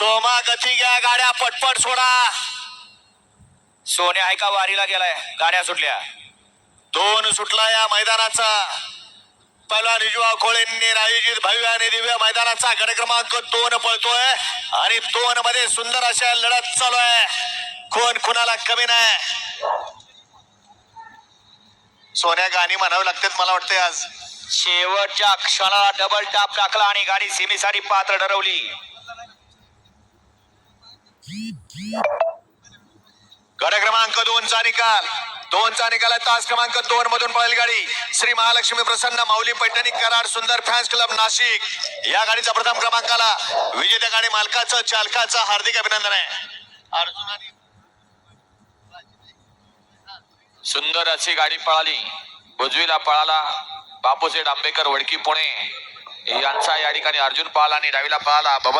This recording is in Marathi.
सोमा गती घ्या गाड्या पटपट सोडा. सोन्या ऐका वारीला गेलाय. गाड्या सुटल्या. दोन सुटला या मैदानाचा. पहिला निजवा खोळेंनी आयोजित भव्य आणि दिव्य मैदानाचा गडक्रमांक दोन पळतोय आणि दोन मध्ये सुंदर अशा लढत चालू आहे. कोण कुणाला कमी नाही? सोन्या गाणी म्हणावी लागतात मला वाटतंय आज. शेवटच्या क्षणाला डबल टाप टाकला आणि गाडी सेमीसाठी पात्र ठरवली. गड क्रमांक दोनचा निकाल. दोनचा निकाल तास क्रमांक दोन मधून पळेल गाडी. श्री महालक्ष्मी प्रसन्न माऊली पैठणी कराड सुंदर फॅन्स क्लब नाशिक. या गाडीचा प्रथम क्रमांकाला विजेत्या गाडी मालकाचं चालकाचं हार्दिक अभिनंदन आहे. अर्जुनाने सुंदर अशी गाडी पळाली. उजवीला पळाला बापूसेठ आंबेकर वडकी पुणे. यांचा या ठिकाणी अर्जुन पळाला आणि डावीला पळाला. बबन